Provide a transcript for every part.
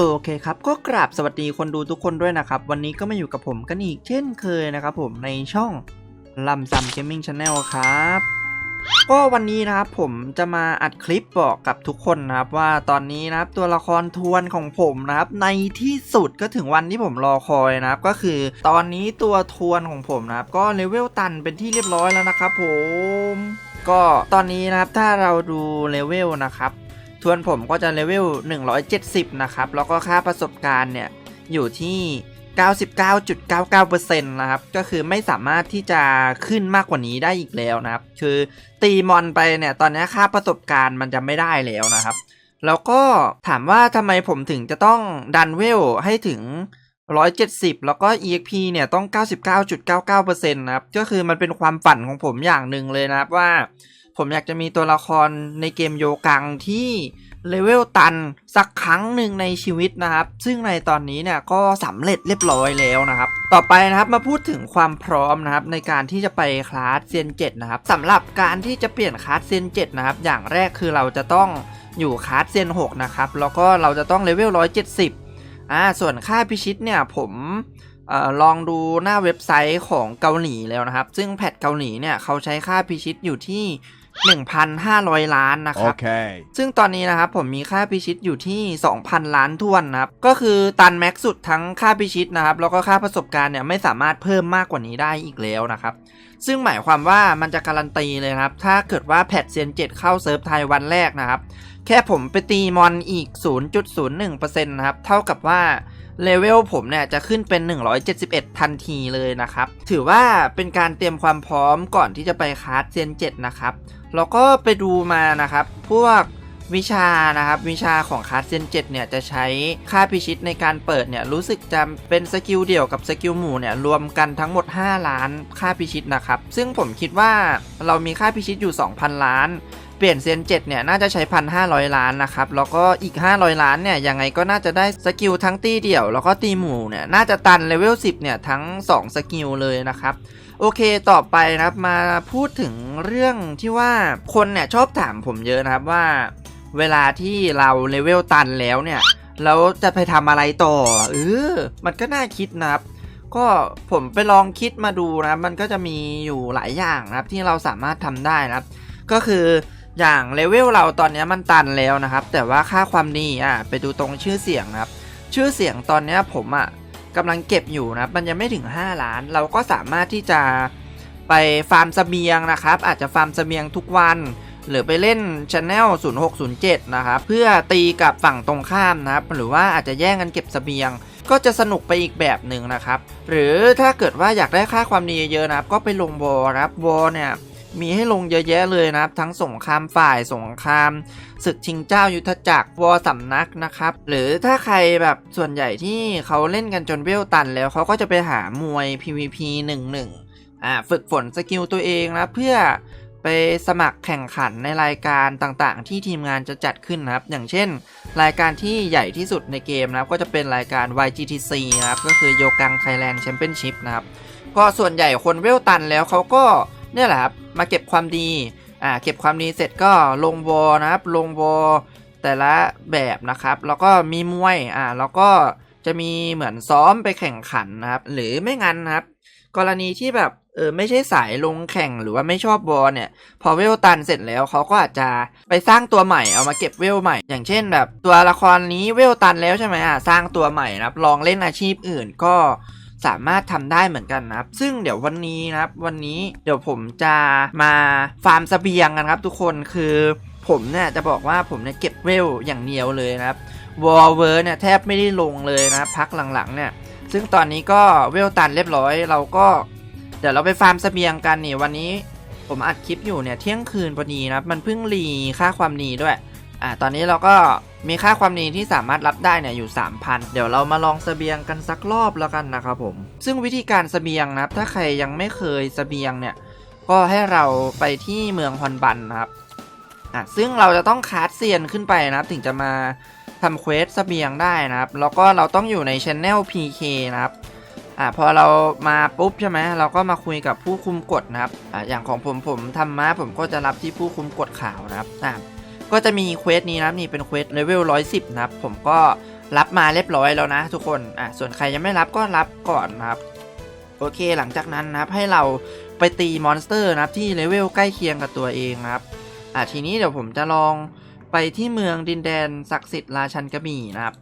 โอเคครับก็กราบสวัสดีคนดูทุกคนด้วยนะครับ วันนี้ก็มาอยู่กับผมกันอีกเช่นเคยนะครับผมในช่องลำซัมเกมมิ่งชาแนลครับ ก็วันนี้นะครับผมจะมาอัดคลิปบอกกับทุกคนนะครับว่าตอนนี้นะครับตัวละครทวนของผมนะครับในที่สุดก็ถึงวันที่ผมรอคอยนะครับ ก็คือตอนนี้ตัวทวนของผมนะครับ ก็เลเวลตันเป็นที่เรียบร้อยแล้วนะครับผม ก็ตอนนี้นะครับถ้าเราดูเลเวลนะครับ ทวนผมก็จะเลเวล 170 นะครับ แล้วก็ค่าประสบการณ์เนี่ย อยู่ที่ 99.99%นะครับ ก็คือไม่สามารถที่จะขึ้นมากกว่านี้ได้อีกแล้วนะครับ คือตีมอนไปเนี่ย ตอนนี้ค่าประสบการณ์มันจะไม่ได้แล้วนะครับ แล้วก็ถามว่าทำไมผมถึงจะต้องดันเวลให้ถึง 170 แล้วก็ EXP เนี่ยต้อง 99.99%นะครับ ก็คือมันเป็นความฝันของผมอย่างหนึ่งเลยนะครับว่า ผมอยากจะมีตัวละครในเกมโยกังที่เลเวลตันสักครั้งหนึ่งในชีวิตนะครับ ซึ่งในตอนนี้เนี่ยก็สำเร็จเรียบร้อยแล้วนะครับ ต่อไปนะครับมาพูดถึงความพร้อมนะครับในการที่จะไปคลาสเซียน7นะครับสำหรับการที่จะเปลี่ยนคลาสเซียน7นะครับอย่างแรกคือเราจะต้องอยู่คลาสเซียน6นะครับแล้วก็เราจะต้องเลเวล170 อ่าส่วนค่าพิชิตเนี่ยผมเออลองดูหน้าเว็บไซต์ของเกาหลีแล้วนะครับ ซึ่งแพทเกาหลีเนี่ยเขาใช้ค่าพิชิตอยู่ที่ 1,500 ล้านนะครับ Okay. ซึ่งตอนนี้นะครับผมมีค่าพิชิตอยู่ที่ 2,000 ล้านทวนนะครับ ก็คือตันแม็กซ์สุดทั้งค่าพิชิตนะครับ แล้วก็ค่าประสบการณ์เนี่ยไม่สามารถเพิ่มมากกว่านี้ได้อีกแล้วนะครับ ซึ่งหมายความว่ามันจะการันตีเลยครับ ถ้าเกิดว่าแพทเซียน7เข้าเซิร์ฟไทยวันแรกนะครับ แค่ผมไปตีมอนอีก 0.01%นะครับ เท่ากับว่าเลเวลผมเนี่ยจะขึ้นเป็น 171 ทันทีเลยนะครับ ถือว่าเป็นการเตรียมความพร้อมก่อนที่จะไปคลาสเซียน7นะครับ แล้วก็ไปดูมานะครับ พวก วิชานะครับวิชาของคลาสเซนเจ็ดเนี่ยจะใช้ค่าพิชิตในการเปิดเนี่ยรู้สึกจะเป็นสกิลเดี่ยวกับสกิลหมู่เนี่ยรวมกันทั้งหมด 5 ล้านค่าพิชิตนะครับซึ่งผมคิดว่าเรามีค่าพิชิตอยู่ 2,000 ล้านเปลี่ยนเซนเจ็ดเนี่ยน่าจะใช้1,500ล้านนะครับ แล้วก็อีก 500 ล้านเนี่ยยังไงก็น่าจะได้สกิลทั้งตีเดี่ยว แล้วก็ตีหมู่เนี่ยน่าจะตันเลเวล10เนี่ยทั้ง 2 สกิลเลยนะครับ โอเคต่อไปนะครับมาพูดถึงเรื่องที่ว่าคนเนี่ยชอบถามผมเยอะนะครับว่า เวลาที่เราเลเวลตันแล้วเนี่ยแล้วจะไปทำอะไรต่อเออมันก็น่าคิดนะครับ ก็ผมไปลองคิดมาดูนะ มันก็จะมีอยู่หลายอย่างนะครับที่เราสามารถทำได้นะครับ ก็คืออย่างเลเวลเราตอนนี้มันตันแล้วนะครับ แต่ว่าค่าความดีอะไปดูตรงชื่อเสียงนะครับ ชื่อเสียงตอนนี้ผมอะกำลังเก็บอยู่นะครับมันยังไม่ถึง 5 ล้าน เราก็สามารถที่จะไปฟาร์มเสบียงนะครับ อาจจะฟาร์มเสบียงทุกวัน หรือไปเล่น Channel 0607 นะครับ เพื่อตีกับฝั่งตรงข้ามนะครับ หรือว่าอาจจะแย่งกันเก็บเสบียง ก็จะสนุกไปอีกแบบหนึ่งนะครับ หรือถ้าเกิดว่าอยากได้ค่าความดีเยอะๆนะครับ ก็ไปลงวอลนะครับวอเนี่ยมีให้ลงเยอะแยะเลยนะครับ ทั้งสงครามฝ่ายสงครามศึกชิงเจ้ายุทธจักรวอสำนักนะครับ หรือถ้าใครแบบส่วนใหญ่ที่เขาเล่นกันจนเวลตันแล้วเขาก็จะไปหามวย PVP 1-1อ่าฝึกฝนสกิลตัวเองนะเพื่อ ไปสมัครแข่งขันในรายการต่างๆ ที่ทีมงานจะจัดขึ้นนะครับ อย่างเช่น รายการที่ใหญ่ที่สุดในเกมนะครับก็จะเป็นรายการ YGTC นะครับก็คือโยกัง Thailand Championship นะครับก็ส่วนใหญ่คนเวลตันแล้วเขาก็เนี่ยแหละครับมาเก็บความดีอ่าเก็บความดีเสร็จก็ลงวอนะครับลงวอแต่ละแบบนะครับ แล้วก็มีมวยอ่าแล้วก็จะมีเหมือนซ้อมไปแข่งขันนะครับ หรือไม่งั้นนะครับ กรณีที่แบบเออไม่ใช่สายลงแข่งหรือว่าไม่ชอบบอลเนี่ย พอเวลตันเสร็จแล้วเขาก็อาจจะไปสร้างตัวใหม่เอามาเก็บเวลใหม่ อย่างเช่น แบบตัวละครนี้เวลตันแล้วใช่ไหมอะสร้างตัวใหม่นะครับลองเล่นอาชีพอื่นก็สามารถทำได้เหมือนกันนะครับ ซึ่งเดี๋ยววันนี้นะครับ วันนี้เดี๋ยวผมจะมาฟาร์มเสบียงกันครับ ทุกคนคือผมเนี่ยจะบอกว่าผมเนี่ยเก็บเวลอย่างเดียวเลยนะครับวอลเวอร์เนี่ยแทบไม่ได้ลงเลยนะพักหลังๆเนี่ย ซึ่งตอนนี้ก็เวลตันเรียบร้อย เราก็เดี๋ยวเราไปฟาร์มเสบียงกันนี่วันนี้ผมอัดคลิปอยู่เนี่ยเที่ยงคืนพอดีนะมันเพิ่งรีค่าความดีด้วยอ่าตอนนี้เราก็มีค่าความดีที่สามารถรับได้เนี่ยอยู่ 3,000 เดี๋ยวเรามาลองเสบียงกันสักรอบแล้วกันนะครับผม ซึ่งวิธีการเสบียงนะครับ ถ้าใครยังไม่เคยเสบียงเนี่ยก็ให้เราไปที่เมืองฮอนบันนะครับอะซึ่งเราจะต้องคาสเซียนขึ้นไปนะครับถึงจะมา ทำเควสเสบียงได้นะครับ แล้วก็เราต้องอยู่ในช anel PK นะครับอ่าพอเรามาปุ๊บใช่ไหมเราก็มาคุยกับผู้คุมกฎนะครับอ่าอย่างของผมผมทำมาผมก็จะรับที่ผู้คุมกฎข่าวนะครับอ่าก็จะมีเควสนี้นะครับนี่เป็นเควสเลเวล110 นะครับ ผมก็รับมาเรียบร้อยแล้วนะทุกคนอะส่วนใครยังไม่รับก็รับก่อนนะครับโอเคหลังจากนั้นนะครับให้เราไปตีมอนสเตอร์นะครับที่เลเวลใกล้เคียงกับตัวเองนะครับอะทีนี้เดี๋ยวผมจะลอง ไปที่เมืองดินแดนศักดิ์สิทธิ์ราชันกระบี่นะครับ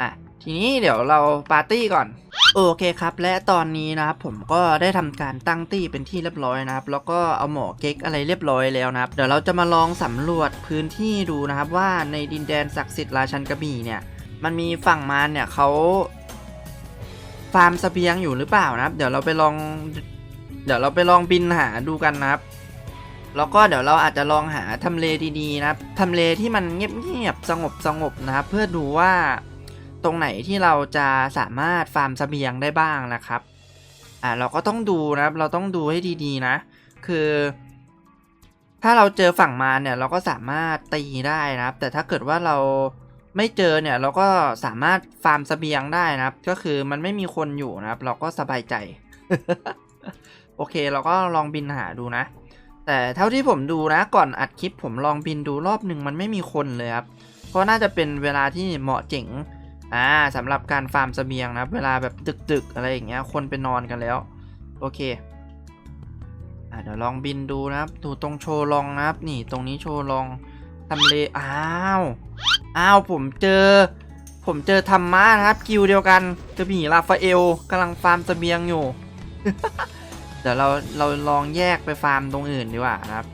อะ ทีนี้เดี๋ยวเราปาร์ตี้ก่อน โอเคครับ และตอนนี้นะครับผมก็ได้ทำการตั้งตี้เป็นที่เรียบร้อยนะครับ แล้วก็เอาหมอเก๊กอะไรเรียบร้อยแล้วนะครับ เดี๋ยวเราจะมาลองสำรวจพื้นที่ดูนะครับ ว่าในดินแดนศักดิ์สิทธิ์ราชันกระบี่เนี่ย มันมีฝั่งมารเนี่ยเขาฟาร์มสเสบียงอยู่หรือเปล่านะครับ เดี๋ยวเราไปลอง เดี๋ยวเราไปลองบินหาดูกันนะครับ แล้วก็เดี๋ยวเราอาจจะลองหาทำเลดีๆนะครับทำเลที่มันเงียบๆสงบสงบๆนะครับ เพื่อดูว่าตรงไหนที่เราจะสามารถฟาร์มเสบียงได้บ้างนะครับอ่าเราก็ต้องดูนะครับ เราต้องดูให้ดีๆนะ คือ ถ้าเราเจอฝั่งมาเนี่ยเราก็สามารถตีได้นะครับ แต่ถ้าเกิดว่าเราไม่เจอเนี่ยเราก็สามารถฟาร์มเสบียงได้นะครับ ก็คือมันไม่มีคนอยู่นะครับ เราก็สบายใจ โอเค เราก็ลองบินหาดูนะ แต่เท่าที่ผมดูนะก่อนอัดคลิปผมลองบินดูรอบหนึ่งมันไม่มีคนเลยครับ เพราะน่าจะเป็นเวลาที่เหมาะเจ๋งอ่าสำหรับการฟาร์มเสบียงนะเวลาแบบดึกๆอะไรอย่างเงี้ยคนไปนอนกันแล้ว โอเคอ่าเดี๋ยวลองบินดูนะครับ ดูตรงโชว์ลองนะครับ นี่ตรงนี้โชว์ลองทำเลอ้าวอ้าวผมเจอ ผมเจอธรรมะนะครับกิวเดียวกันกระบี่ราฟาเอลกำลังฟาร์มเสบียงอยู่ เดี๋ยวเราเราลองแยกไปฟาร์มตรงอื่นดีกว่านะครับ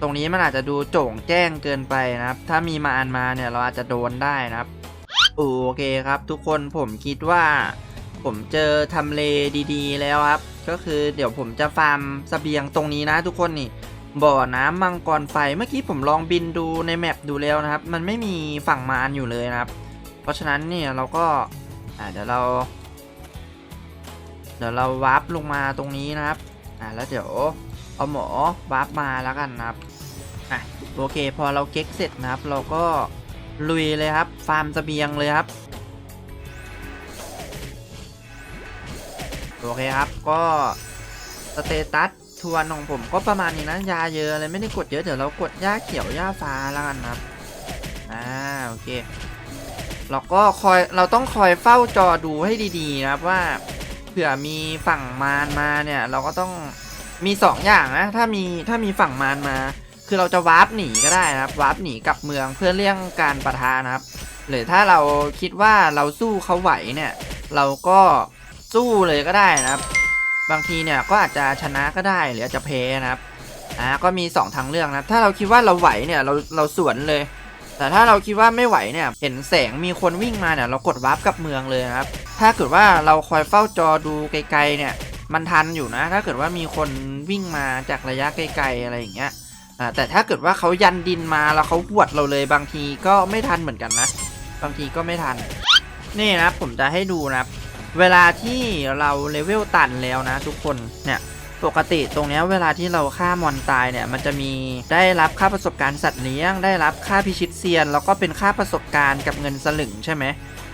ตรงนี้มันอาจจะดูโจ่งแจ้งเกินไปนะครับ ถ้ามีมาอันมาเนี่ยเราอาจจะโดนได้นะครับโอเคครับ ทุกคนผมคิดว่า ผมเจอทำเลดีๆ แล้วครับ ก็คือเดี๋ยวผมจะฟาร์มเสบียงตรงนี้นะทุกคนนี่บ่อน้ำมังกรไฟเมื่อกี้ผมลองบินดูในแมปดูแล้วนะครับ มันไม่มีฝั่งมารอยู่เลยนะครับ เพราะฉะนั้นเนี่ยเราก็อ่าเดี๋ยวเรา เดี๋ยวเราวาร์ปลงมาตรงนี้นะครับ อ่าแล้วเดี๋ยวเอาหมอวาร์ปมาแล้วกันนะครับ อะโอเคพอเราเก๊กเสร็จนะครับ เราก็ลุยเลยครับ ฟาร์มเบียงเลยครับ โอเคครับก็สเตตัสทวนของผมก็ประมาณนี้นะยาเยอะอะไรไม่ได้กดเยอะเดี๋ยวเรากดยาเขียวหญ้าฟ้าแล้วกันนะครับ อ่าโอเคเราก็คอยเราต้องคอยเฝ้าจอดูให้ดีๆนะครับว่า ผื่อมีฝั่งมารมาเนี่ย เราก็ต้องมีสองอย่างนะ ถ้ามีถ้ามีฝั่งมารมา คือเราจะวาร์ปหนีก็ได้นะครับวาร์ปหนีกลับเมืองเพื่อเลี่ยงการประทะนะครับ หรือถ้าเราคิดว่าเราสู้เขาไหวเนี่ย เราก็สู้เลยก็ได้นะครับ บางทีเนี่ยก็อาจจะชนะก็ได้หรืออาจจะแพ้นะครับอ่าก็มี 2 ทางเลือกนะถ้าเราคิดว่าเราไหวเนี่ยเราเราสวนเลย แต่ถ้าเราคิดว่าไม่ไหวเนี่ย เห็นแสงมีคนวิ่งมาเนี่ย เรากดวาร์ปกับเมืองเลยนะครับ ถ้าเกิดว่าเราคอยเฝ้าจอดูไกลๆเนี่ย มันทันอยู่นะ ถ้าเกิดว่ามีคนวิ่งมาจากระยะไกลๆอะไรอย่างเงี้ย อ่า แต่ถ้าเกิดว่าเขายันดินมาแล้วเขาบวดเราเลยบางทีก็ไม่ทันเหมือนกันนะ บางทีก็ไม่ทัน นี่นะผมจะให้ดูนะ เวลาที่เราเลเวลตันแล้วนะ ทุกคน เนี่ย ปกติตรงนี้เวลาที่เราฆ่ามอนตายเนี่ย มันจะมีได้รับค่าประสบการณ์สัตว์เลี้ยง ได้รับค่าพิชิตเซียน แล้วก็เป็นค่าประสบการณ์กับเงินสลึงใช่ไหม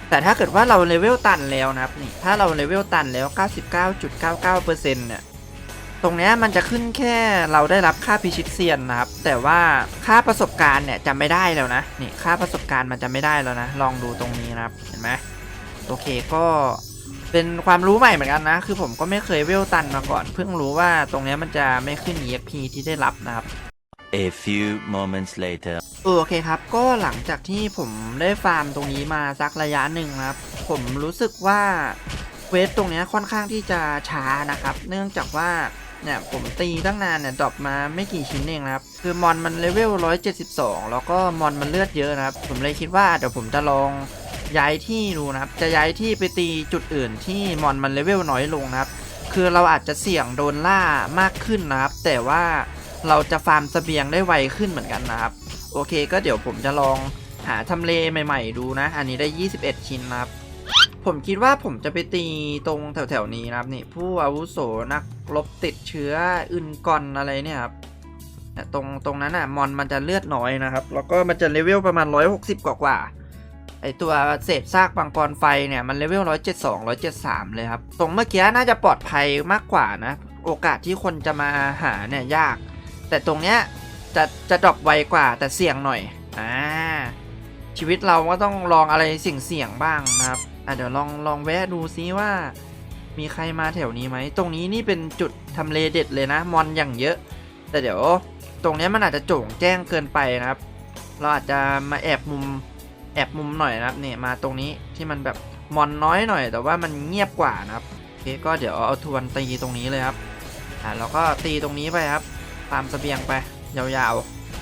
แต่ถ้าเกิดว่าเราเลเวลตันแล้วนะครับนี่ถ้าเราเลเวลตันแล้ว 99.99%เนี่ยตรงนี้มันจะขึ้นแค่เราได้รับค่าพิชิตเซียนนะครับ แต่ว่าค่าประสบการณ์เนี่ยจะไม่ได้แล้วนะนี่ค่าประสบการณ์มันจะไม่ได้แล้วนะ ลองดูตรงนี้นะครับเห็นไหมโอเคก็ เป็นความรู้ใหม่เหมือนกันนะ คือผมก็ไม่เคยเวลตันมาก่อน เพิ่งรู้ว่าตรงเนี้ยมันจะไม่ขึ้น EXP ที่ได้รับนะครับ A few moments later. เออโอเคครับ ก็หลังจากที่ผมได้ฟาร์มตรงนี้มาสักระยะหนึ่งนะครับ ผมรู้สึกว่าเควสตรงเนี้ยค่อนข้างที่จะช้านะครับ เนื่องจากว่าเนี่ยผมตีตั้งนานเนี่ยดรอปมาไม่กี่ชิ้นเองนะครับ คือมอนมันเลเวล 172 แล้วก็มอนมันเลือดเยอะนะครับ ผมเลยคิดว่าเดี๋ยวผมจะลอง ย้ายที่ดูนะครับ จะย้ายที่ไปตีจุดอื่นที่มอนมันเลเวลน้อยลงนะครับ คือเราอาจจะเสี่ยงโดนล่ามากขึ้นนะครับ แต่ว่าเราจะฟาร์มเสบียงได้ไวขึ้นเหมือนกันนะครับ โอเคก็เดี๋ยวผมจะลองหาทำเลใหม่ ๆ ดูนะ อันนี้ได้ 21 ชิ้นนะครับ ผมคิดว่าผมจะไปตีตรงแถวๆนี้นะครับนี่ผู้อาวุโสนักรบติดเชื้ออึนกอนอะไรเนี่ยครับตรงตรงนั้นอะมอนมันจะเลือดน้อยนะครับ แล้วก็มันจะเลเวลประมาณ 160 กว่ากว่า ไอตัวเศษซากบังกรไฟเนี่ยมันเลเวล 172 173 เลยครับ ตรงเมื่อกี้น่าจะปลอดภัยมากกว่านะ โอกาสที่คนจะมาหาเนี่ยยาก แต่ตรงเนี้ยจะจะดรอปไวกว่าแต่เสี่ยงหน่อย อ่า ชีวิตเราก็ต้องลองอะไรสิ่งเสี่ยงบ้างนะครับ อะเดี๋ยวลองลองแวะดูซิว่า มีใครมาแถวนี้ไหม ตรงนี้นี่เป็นจุดทำเลเด็ดเลยนะ มอนอย่างเยอะ แต่เดี๋ยว ตรงเนี้ยมันอาจจะโจ่งแจ้งเกินไปนะครับ เราอาจจะมาแอบมุม แอบมุมหน่อยนะครับเนี่ยมาตรงนี้ที่มันแบบมอนน้อยหน่อย แต่ว่ามันเงียบกว่านะครับโอเคก็เดี๋ยวเอาทวนตีตรงนี้เลยครับอ่าแล้วก็ตีตรงนี้ไปครับ ตามเสบียงไปยาว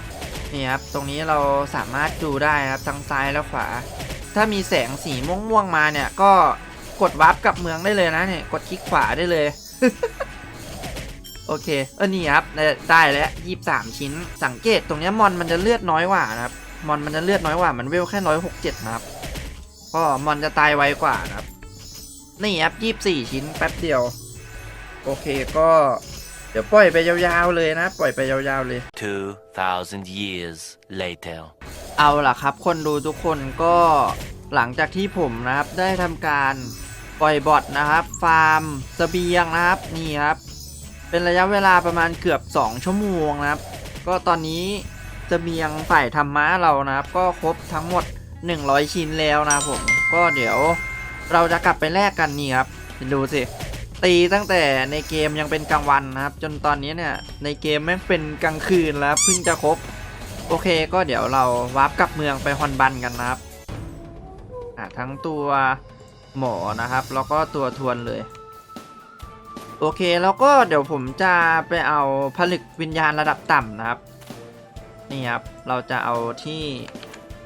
ๆนี่ครับตรงนี้เราสามารถดูได้ครับทั้งซ้ายและขวา ถ้ามีแสงสีม่วงๆมาเนี่ยก็กดวาร์ปกับเมืองได้เลยนะเนี่ยกดคลิกขวาได้เลยโอเคเออนี่ครับได้แล้วยี่สามชิ้น สังเกตตรงนี้มอนมันจะเลือดน้อยกว่านะครับ มอนมันจะเลือดน้อยกว่า มันเวลแค่ร้อยหกเจ็ดนะครับ ก็มอนจะตายไวกว่านะครับ นี่ครับยี่สี่ชิ้นแป๊บเดียว โอเคก็เดี๋ยวปล่อยไปยาวๆเลยนะ ปล่อยไปยาวๆเลย2,000 years later. เอาล่ะครับ คนดูทุกคนก็หลังจากที่ผมนะครับได้ทำการปล่อยบอทนะครับ ฟาร์มเสบียงนะครับนี่ครับ เป็นระยะเวลาประมาณเกือบ 2 ชั่วโมงนะครับ ก็ตอนนี้ เบียงฝ่ายธรรมะเรานะครับ ก็ครบทั้งหมด 100 ชิ้นแล้วนะผมก็เดี๋ยวเราจะกลับไปแลกกันนี่ครับดูสิตีตั้งแต่ในเกมยังเป็นกลางวันนะครับ จนตอนนี้เนี่ยในเกมแม่งเป็นกลางคืนแล้วเพิ่งจะครบ โอเคก็เดี๋ยวเราวาร์ปกลับเมืองไปฮอนบันกันนะครับอะทั้งตัวหมอนะครับ แล้วก็ตัวทวนเลย โอเคแล้วก็เดี๋ยวผมจะไปเอาผลึกวิญญาณระดับต่ำนะครับ นี่ครับ เราจะเอาที่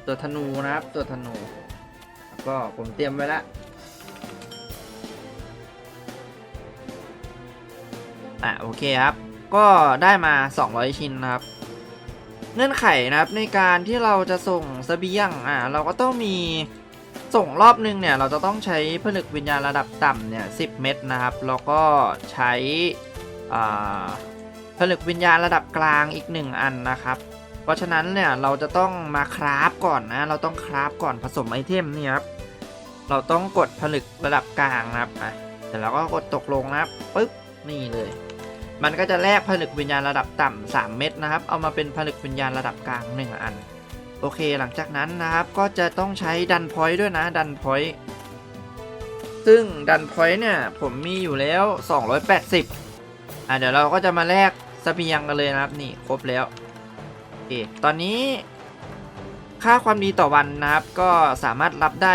ตัวธนูนะครับ ตัวธนู แล้วก็ผมเตรียมไว้แล้วอะโอเคครับ ก็ได้มา 200 ชิ้นนะครับ เงื่อนไขนะครับในการที่เราจะส่งเสบียงอ่าเราก็ต้องมีส่งรอบนึงเนี่ยเราจะต้องใช้ผลึกวิญญาณระดับต่ำเนี่ย10เม็ดนะครับ แล้วก็ใช้ผลึกวิญญาณระดับกลางอีก 1 อันนะครับ เพราะฉะนั้นเนี่ยเราจะต้องมาคราฟก่อนนะ เราต้องคราฟก่อนผสมไอเทมนี่ครับเราต้องกดผลึกระดับกลางนะครับอะเสร็จแล้วก็กดตกลงนะครับปึ๊บนี่เลย มันก็จะแลกผลึกวิญญาณระดับต่ำ3เม็ดนะครับ เอามาเป็นผลึกวิญญาณระดับกลาง1อัน โอเคหลังจากนั้นนะครับก็จะต้องใช้ดันพอยต์ด้วยนะดันพอยต์ซึ่งดันพอยต์เนี่ยผมมีอยู่แล้ว 280อะเดี๋ยวเราก็จะมาแลกสเสบียงกันเลยนะครับนี่ครบแล้ว เคตอนนี้ค่าความดีต่อวันนะครับ ก็สามารถรับได้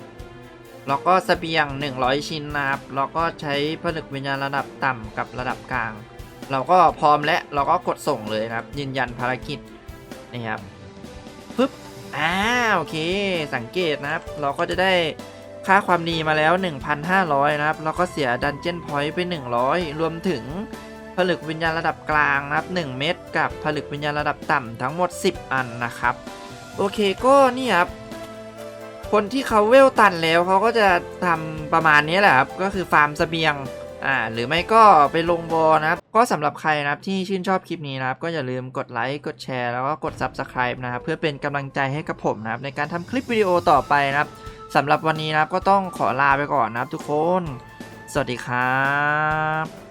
3,000 แล้วก็เสบียง 100 ชิ้นนะครับ แล้วก็ใช้ผลึกวิญญาณระดับต่ำกับระดับกลาง เราก็พร้อมและเราก็กดส่งเลยนะครับ ยืนยันภารกิจนี่ครับปึ๊บอ่าโอเค สังเกตนะครับ เราก็จะได้ค่าความดีมาแล้ว 1,500 นะครับ แล้วก็เสียดันเจียนพอยต์ไป 100 รวมถึง ผลึกวิญญาณระดับกลางนะครับ 1 เม็ดกับผลึกวิญญาณระดับต่ำทั้งหมด 10 อันนะครับ โอเคก็นี่ครับคนที่เขาเวลตันแล้วเขาก็จะทำประมาณนี้แหละครับ ก็คือฟาร์มเสบียงอ่าหรือไม่ก็ไปลงบอนะครับ ก็สำหรับใครนะครับที่ชื่นชอบคลิปนี้นะครับ ก็อย่าลืมกดไลค์กดแชร์แล้วก็กด Subscribe นะครับ เพื่อเป็นกำลังใจให้กับผมนะครับ ในการทำคลิปวิดีโอต่อไปนะครับสำหรับวันนี้นะครับก็ต้องขอลาไปก่อนนะครับทุกคน สวัสดีครับ